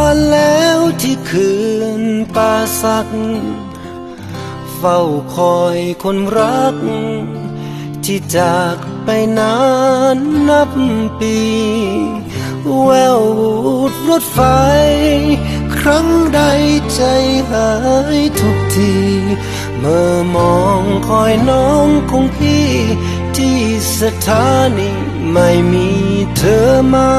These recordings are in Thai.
านแล้วที่คืนป่าสัก เฝ้าคอยคนรัก ที่จากไปนานนับปี แวววูดรถไฟ ครั้งใดใจหายทุกที เมื่อมองคอยน้องของพี่ ที่สถานีไม่มีเธอมา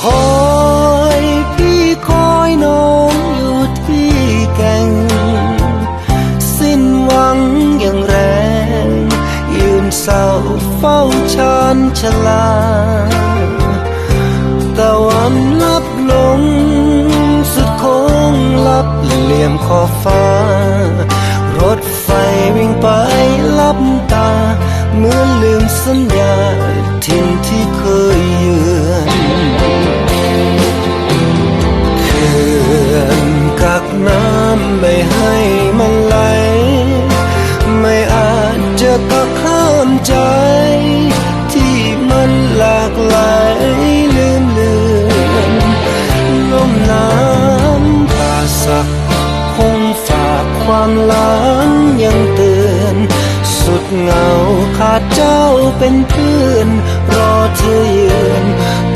คอยพี่คอยน้องอยู่ที่แก่ง สิ้นหวังอย่างแรง ยืนเศร้าเฝ้าชานชลาตะวันลับลง สุดโค้งลับเหลี่ยมขอบฟ้า วิ่งไปลับตา เหมือนลืมสัญญาถิ่นที่เคยเยือนเขื่อนกักน้ำไม่ให้มันไหล ไม่อาจจะกักข้ามใจ ที่มันหลากหลายลืมเลือนลมน้ำป่าสักคงฝากความลั ขาดเจ้าเป็นเพื่อน รอเธอยืน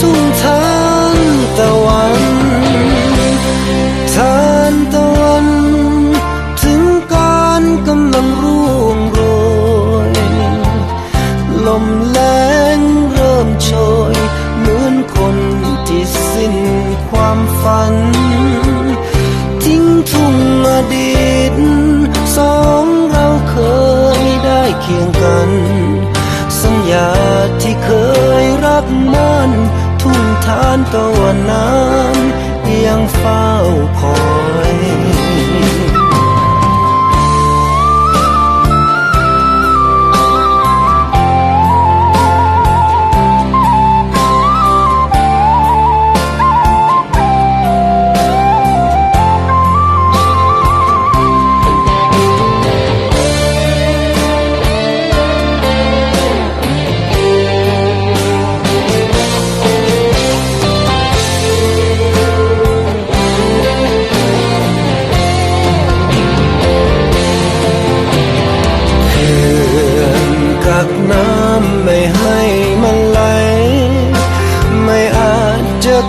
ทุ่งทานตะวันทานตะวัน ถึงการกำลังร่วงโรย ลมแรงเริ่มโชย เหมือนคนที่สิ้นความฝัน สัญญาที่เคยรักมันทุ่งทานตะวันนั้นยังเฝ้าคอย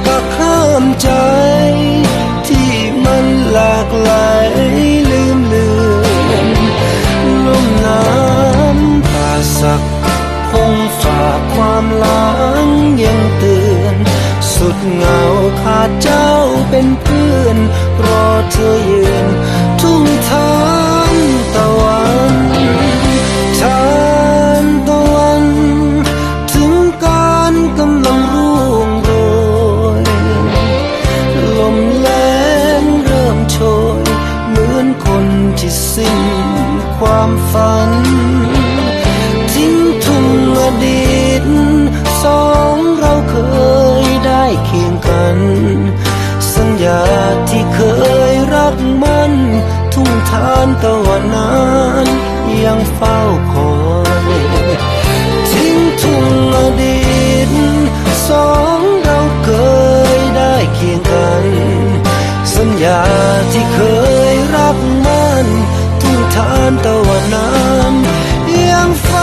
ก็ข้ามใจ ที่มันหลากหลายลืมเลือนลมน้ำผ่าสักคงฝากความหลังยังเตือน สุดเหงาขาดเจ้าเป็นเพื่อน รอเธอยื เหมือนคนที่สิ้นความฝัน ทิ้งทุ่งอดีตสองเราเคยได้เคียงกัน สัญญาที่เคยรักมัน ทุ่งทานตะวันนั้น ตะวันนั้นยังเฝ้า